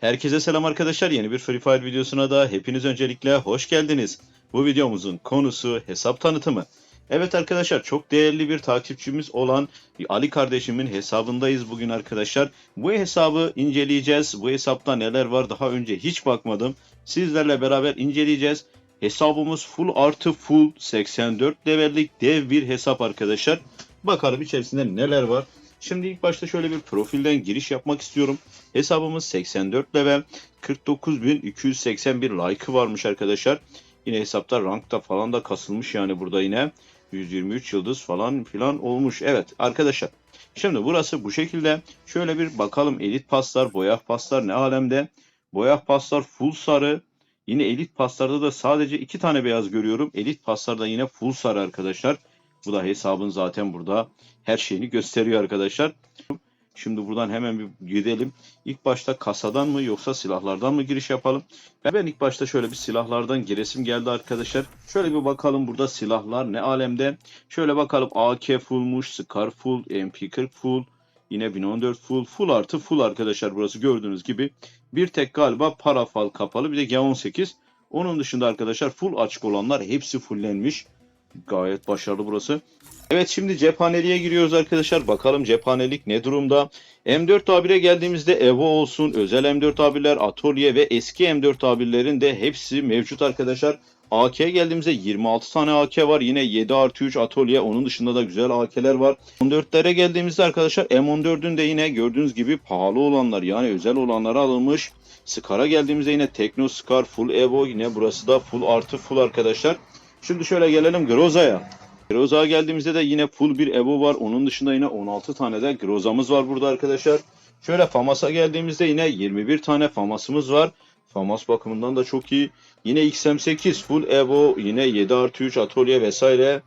Herkese selam arkadaşlar. Yeni bir Free Fire videosuna da hepiniz öncelikle hoş geldiniz. Bu videomuzun konusu hesap tanıtımı. Evet arkadaşlar çok değerli bir takipçimiz olan Ali kardeşimin hesabındayız bugün arkadaşlar. Bu hesabı inceleyeceğiz. Bu hesapta neler var daha önce hiç bakmadım. Sizlerle beraber inceleyeceğiz. Hesabımız full artı full 84 levellik dev bir hesap arkadaşlar. Bakalım içerisinde neler var. Şimdi ilk başta şöyle bir profilden giriş yapmak istiyorum. Hesabımız 84 level. 49.281 like'ı varmış arkadaşlar. Yine hesapta rankta falan da kasılmış yani burada yine. 123 yıldız falan filan olmuş. Evet arkadaşlar. Şimdi burası bu şekilde. Şöyle bir bakalım elit paslar, boyah paslar ne alemde. Boyah paslar full sarı. Yine elit paslarda da sadece iki tane beyaz görüyorum. Elit paslarda yine full sarı arkadaşlar. Bu da hesabın zaten burada her şeyini gösteriyor arkadaşlar. Şimdi buradan hemen bir gidelim. İlk başta kasadan mı yoksa silahlardan mı giriş yapalım? Ben, ilk başta şöyle bir silahlardan giresim geldi arkadaşlar. Şöyle bir bakalım burada silahlar ne alemde. Şöyle bakalım AK fullmuş, Scar full, MP40 full, yine 1014 full, full artı full arkadaşlar burası gördüğünüz gibi. Bir tek galiba parafal kapalı bir de G18. Onun dışında arkadaşlar full açık olanlar hepsi fullenmiş. Gayet başarılı burası. Evet şimdi cephaneliğe giriyoruz arkadaşlar. Bakalım cephanelik ne durumda? M4 A1'e geldiğimizde Evo olsun, özel M4 A1'ler, Atölye ve eski M4 A1'lerin de hepsi mevcut arkadaşlar. AK'ye geldiğimizde 26 tane AK var. Yine 7 artı 3 atölye. Onun dışında da güzel AK'ler var. 14'lere geldiğimizde arkadaşlar M14'ün de yine gördüğünüz gibi pahalı olanlar yani özel olanları alınmış. Scar'a geldiğimizde yine Tekno Scar Full Evo. Yine burası da full artı full arkadaşlar. Şimdi şöyle gelelim Groza'ya. Groza'ya geldiğimizde de yine full bir Evo var. Onun dışında yine 16 tane de Groza'mız var burada arkadaşlar. Şöyle Famas'a geldiğimizde yine 21 tane Famas'ımız var. Famas bakımından da çok iyi. Yine XM8 full Evo, yine 7 artı 3 atölye vesaire.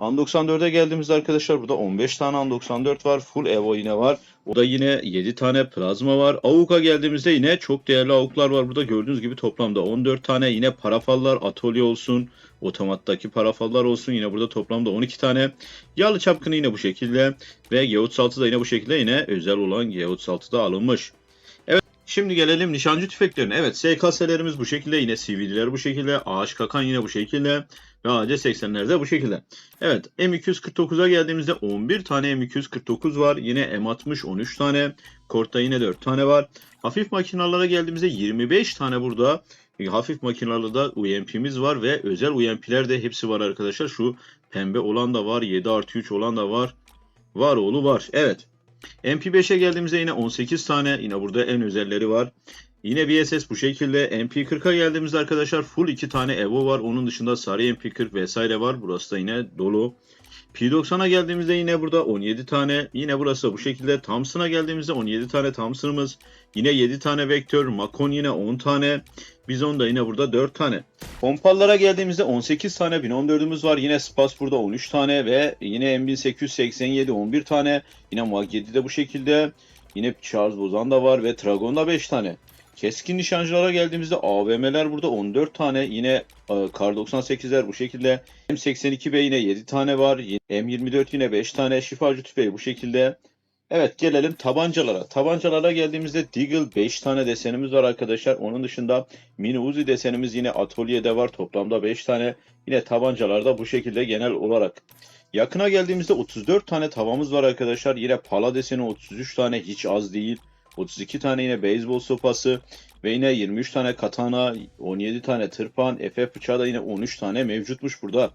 An 94'e geldiğimizde arkadaşlar burada 15 tane An 94 var. Full Evo yine var. O da yine 7 tane plazma var. Avuk'a geldiğimizde yine çok değerli avuklar var. Burada gördüğünüz gibi toplamda 14 tane yine parafallar atölye olsun. Otomattaki parafallar olsun. Yine burada toplamda 12 tane. Yağlı çapkını yine bu şekilde. Ve G36 da yine bu şekilde yine özel olan G36 da alınmış. Şimdi gelelim nişancı tüfeklerine. Evet SKS'lerimiz bu şekilde. Yine CVD'ler bu şekilde. Ağaç kakan yine bu şekilde. Ve AC80'ler de bu şekilde. Evet M249'a geldiğimizde 11 tane M249 var. Yine M60 13 tane. Kort'ta yine 4 tane var. Hafif makinalara geldiğimizde 25 tane burada hafif makinalı da UMP'miz var ve özel UMP'ler de hepsi var arkadaşlar. Şu pembe olan da var. 7 artı 3 olan da var. Var oğlu var. Evet. MP5'e geldiğimizde yine 18 tane. Yine burada en özelleri var. Yine VSS bu şekilde. MP40'a geldiğimizde arkadaşlar full 2 tane Evo var. Onun dışında sarı MP40 vesaire var. Burası da yine dolu. P90'a geldiğimizde yine burada 17 tane. Yine burası da bu şekilde. Thompson'a geldiğimizde 17 tane Thompson'ımız. Yine 7 tane Vektör. Macon yine 10 tane. Bizon da yine burada 4 tane. Pompallara geldiğimizde 18 tane 1014'ümüz var. Yine Spas burada 13 tane ve yine M1887 11 tane. Yine Mag 7 de bu şekilde. Yine Charles Bozan da var ve Dragon'da 5 tane. Keskin nişancılara geldiğimizde AVM'ler burada 14 tane. Yine e, Kar 98'ler bu şekilde. M82B yine 7 tane var. M24 yine 5 tane. Şifacı tüfeği bu şekilde. Evet gelelim tabancalara. Tabancalara geldiğimizde Deagle 5 tane desenimiz var arkadaşlar. Onun dışında Mini Uzi desenimiz yine atölyede var. Toplamda 5 tane. Yine tabancalarda bu şekilde genel olarak. Yakına geldiğimizde 34 tane tavamız var arkadaşlar. Yine pala deseni 33 tane hiç az değil. 32 tane yine beyzbol sopası ve yine 23 tane katana, 17 tane tırpan, FF bıçağı da yine 13 tane mevcutmuş burada.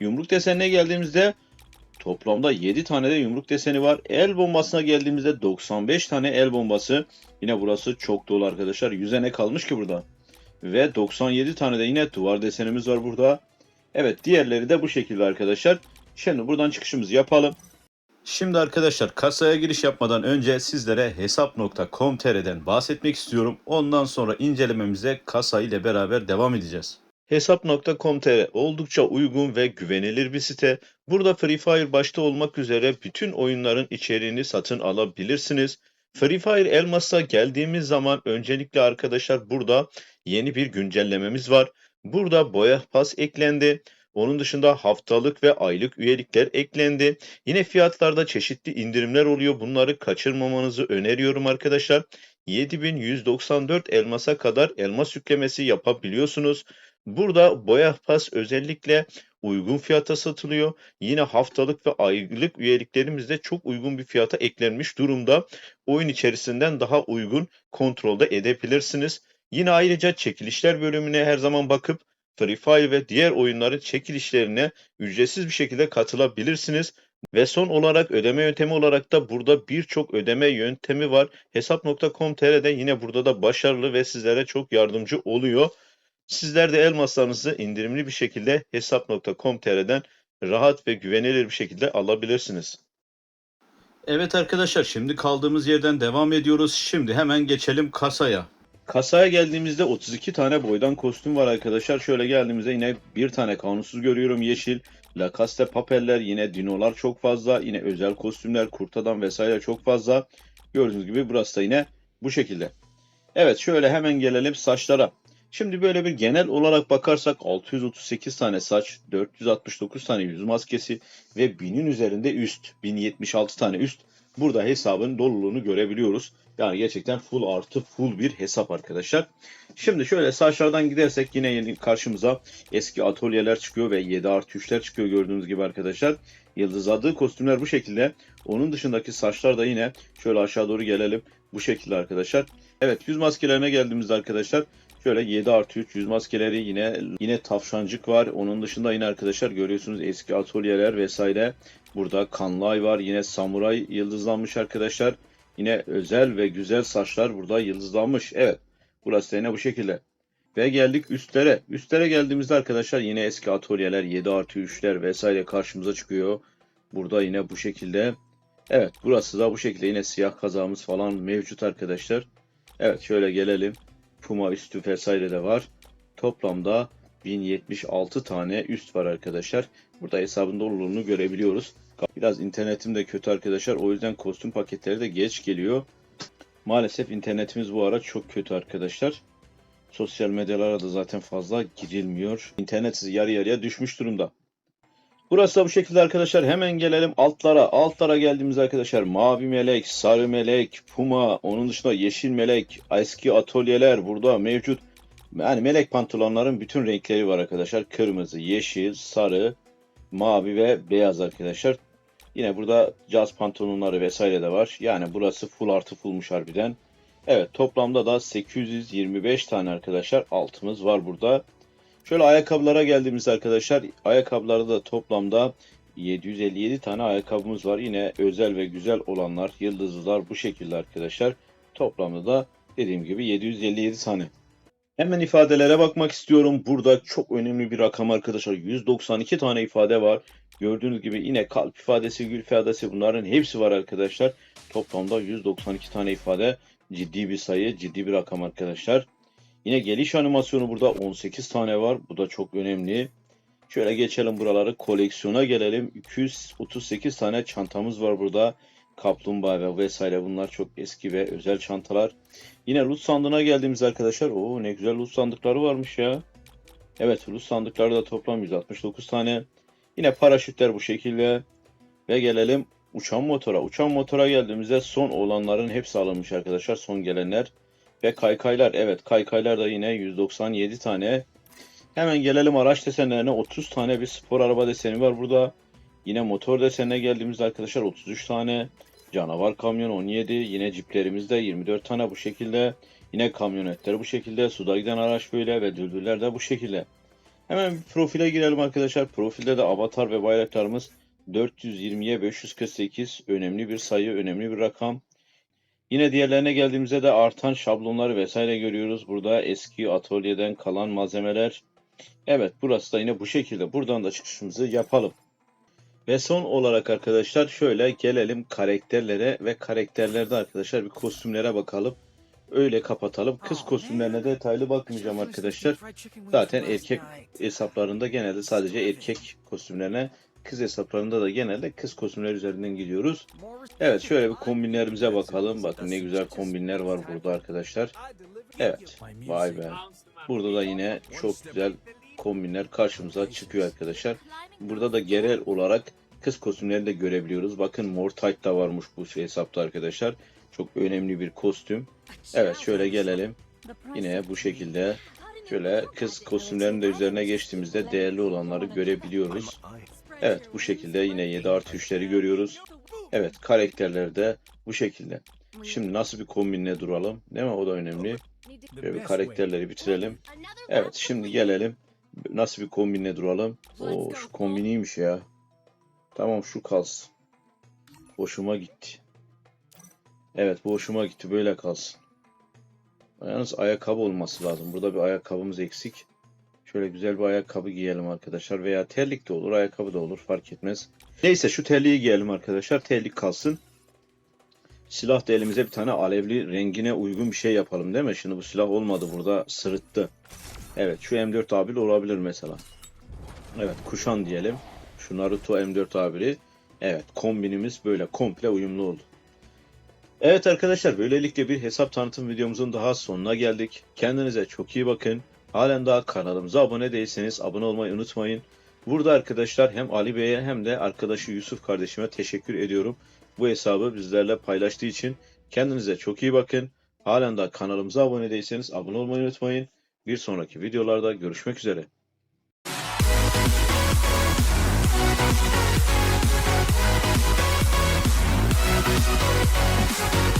Yumruk desenine geldiğimizde toplamda 7 tane de yumruk deseni var. El bombasına geldiğimizde 95 tane el bombası. Yine burası çok dolu arkadaşlar. 100'e ne kalmış ki burada? Ve 97 tane de yine duvar desenimiz var burada. Evet diğerleri de bu şekilde arkadaşlar. Şimdi buradan çıkışımızı yapalım. Şimdi arkadaşlar kasaya giriş yapmadan önce sizlere hesap.com.tr'den bahsetmek istiyorum. Ondan sonra incelememize kasa ile beraber devam edeceğiz. Hesap.com.tr oldukça uygun ve güvenilir bir site. Burada Free Fire başta olmak üzere bütün oyunların içeriğini satın alabilirsiniz. Free Fire Elmas'a geldiğimiz zaman öncelikle arkadaşlar burada yeni bir güncellememiz var. Burada boya pas eklendi. Onun dışında haftalık ve aylık üyelikler eklendi. Yine fiyatlarda çeşitli indirimler oluyor. Bunları kaçırmamanızı öneriyorum arkadaşlar. 7194 elmasa kadar elmas yüklemesi yapabiliyorsunuz. Burada boya pas özellikle uygun fiyata satılıyor. Yine haftalık ve aylık üyeliklerimiz de çok uygun bir fiyata eklenmiş durumda. Oyun içerisinden daha uygun kontrolde edebilirsiniz. Yine ayrıca çekilişler bölümüne her zaman bakıp Free Fire ve diğer oyunların çekilişlerine ücretsiz bir şekilde katılabilirsiniz. Ve son olarak ödeme yöntemi olarak da burada birçok ödeme yöntemi var. Hesap.com.tr'de yine burada da başarılı ve sizlere çok yardımcı oluyor. Sizler de elmaslarınızı indirimli bir şekilde hesap.com.tr'den rahat ve güvenilir bir şekilde alabilirsiniz. Evet arkadaşlar şimdi kaldığımız yerden devam ediyoruz. Şimdi hemen geçelim kasaya. Kasaya geldiğimizde 32 tane boydan kostüm var arkadaşlar. Şöyle geldiğimizde yine bir tane kanunsuz görüyorum yeşil. Lacoste papeller yine dinolar çok fazla. Yine özel kostümler kurtadan vesaire çok fazla. Gördüğünüz gibi burası da yine bu şekilde. Evet şöyle hemen gelelim saçlara. Şimdi böyle bir genel olarak bakarsak 638 tane saç, 469 tane yüz maskesi ve 1000'in üzerinde üst, 1076 tane üst. Burada hesabın doluluğunu görebiliyoruz. Yani gerçekten full artı full bir hesap arkadaşlar. Şimdi şöyle saçlardan gidersek yine yeni karşımıza eski atölyeler çıkıyor ve 7 artı 3'ler çıkıyor gördüğünüz gibi arkadaşlar. Yıldızladığı kostümler bu şekilde. Onun dışındaki saçlar da yine şöyle aşağı doğru gelelim. Bu şekilde arkadaşlar. Evet yüz maskelerine geldiğimizde arkadaşlar Şöyle 7 artı 3 yüz maskeleri yine yine tavşancık var. Onun dışında yine arkadaşlar görüyorsunuz eski atölyeler vesaire. Burada kanlay var. Yine samuray yıldızlanmış arkadaşlar. Yine özel ve güzel saçlar burada yıldızlanmış. Evet. Burası da yine bu şekilde. Ve geldik üstlere. Üstlere geldiğimizde arkadaşlar yine eski atölyeler 7 artı 3'ler vesaire karşımıza çıkıyor. Burada yine bu şekilde. Evet burası da bu şekilde yine siyah kazağımız falan mevcut arkadaşlar. Evet şöyle gelelim. Puma üstü vesaire de var. Toplamda 1076 tane üst var arkadaşlar. Burada hesabın doluluğunu görebiliyoruz. Biraz internetim de kötü arkadaşlar. O yüzden kostüm paketleri de geç geliyor. Maalesef internetimiz bu ara çok kötü arkadaşlar. Sosyal medyalara da zaten fazla girilmiyor. İnternet yarı yarıya düşmüş durumda. Burası da bu şekilde arkadaşlar. Hemen gelelim altlara. Altlara geldiğimiz arkadaşlar mavi melek, sarı melek, puma, onun dışında yeşil melek, eski atölyeler burada mevcut. Yani melek pantolonların bütün renkleri var arkadaşlar. Kırmızı, yeşil, sarı, mavi ve beyaz arkadaşlar. Yine burada caz pantolonları vesaire de var. Yani burası full artı fullmuş harbiden. Evet toplamda da 825 tane arkadaşlar altımız var burada. Şöyle ayakkabılara geldiğimizde arkadaşlar ayakkabılarda da toplamda 757 tane ayakkabımız var. Yine özel ve güzel olanlar, yıldızlılar bu şekilde arkadaşlar. Toplamda da dediğim gibi 757 tane. Hemen ifadelere bakmak istiyorum. Burada çok önemli bir rakam arkadaşlar. 192 tane ifade var. Gördüğünüz gibi yine kalp ifadesi, gül ifadesi bunların hepsi var arkadaşlar. Toplamda 192 tane ifade. Ciddi bir sayı, ciddi bir rakam arkadaşlar. Yine geliş animasyonu burada 18 tane var. Bu da çok önemli. Şöyle geçelim buraları. Koleksiyona gelelim. 238 tane çantamız var burada. Kaplumbağa ve vesaire bunlar çok eski ve özel çantalar. Yine loot sandığına geldiğimiz arkadaşlar. Oo ne güzel loot sandıkları varmış ya. Evet loot sandıkları da toplam 169 tane. Yine paraşütler bu şekilde. Ve gelelim uçan motora. Uçan motora geldiğimizde son olanların hepsi alınmış arkadaşlar. Son gelenler. Ve kaykaylar. Evet kaykaylar da yine 197 tane. Hemen gelelim araç desenlerine. 30 tane bir spor araba deseni var burada. Yine motor desenine geldiğimizde arkadaşlar 33 tane. Canavar kamyon 17. Yine ciplerimizde 24 tane bu şekilde. Yine kamyonetler bu şekilde. Suda giden araç böyle ve düldüller de bu şekilde. Hemen profile girelim arkadaşlar. Profilde de avatar ve bayraklarımız 420'ye 548 önemli bir sayı, önemli bir rakam. Yine diğerlerine geldiğimizde de artan şablonları vesaire görüyoruz. Burada eski atölyeden kalan malzemeler. Evet burası da yine bu şekilde. Buradan da çıkışımızı yapalım. Ve son olarak arkadaşlar şöyle gelelim karakterlere ve karakterlerde arkadaşlar bir kostümlere bakalım. Öyle kapatalım. Kız kostümlerine detaylı bakmayacağım arkadaşlar. Zaten erkek hesaplarında genelde sadece erkek kostümlerine, kız hesaplarında da genelde kız kostümler üzerinden gidiyoruz. Evet şöyle bir kombinlerimize bakalım. Bakın ne güzel kombinler var burada arkadaşlar. Evet. Vay be. Burada da yine çok güzel kombinler karşımıza çıkıyor arkadaşlar. Burada da genel olarak kız kostümlerini de görebiliyoruz. Bakın Mortite da varmış bu hesapta arkadaşlar. Çok önemli bir kostüm. Evet şöyle gelelim. Yine bu şekilde şöyle kız kostümlerinin de üzerine geçtiğimizde değerli olanları görebiliyoruz. Evet bu şekilde yine 7 artı 3'leri görüyoruz. Evet karakterler de bu şekilde. Şimdi nasıl bir kombinle duralım? Değil mi? O da önemli. Şöyle bir karakterleri bitirelim. Evet şimdi gelelim. Nasıl bir kombinle duralım? Oo şu kombiniymiş ya. Tamam şu kalsın. Hoşuma gitti. Evet bu hoşuma gitti. Böyle kalsın. Yalnız ayakkabı olması lazım. Burada bir ayakkabımız eksik. Şöyle güzel bir ayakkabı giyelim arkadaşlar. Veya terlik de olur, ayakkabı da olur. Fark etmez. Neyse şu terliği giyelim arkadaşlar. Terlik kalsın. Silah da elimize bir tane alevli rengine uygun bir şey yapalım değil mi? Şimdi bu silah olmadı burada sırıttı. Evet şu M4 abil olabilir mesela. Evet kuşan diyelim. Şu Naruto M4 abili. Evet kombinimiz böyle komple uyumlu oldu. Evet arkadaşlar böylelikle bir hesap tanıtım videomuzun daha sonuna geldik. Kendinize çok iyi bakın. Halen daha kanalımıza abone değilseniz abone olmayı unutmayın. Burada arkadaşlar hem Ali Bey'e hem de arkadaşı Yusuf kardeşime teşekkür ediyorum. Bu hesabı bizlerle paylaştığı için kendinize çok iyi bakın. Halen daha kanalımıza abone değilseniz abone olmayı unutmayın. Bir sonraki videolarda görüşmek üzere. We'll.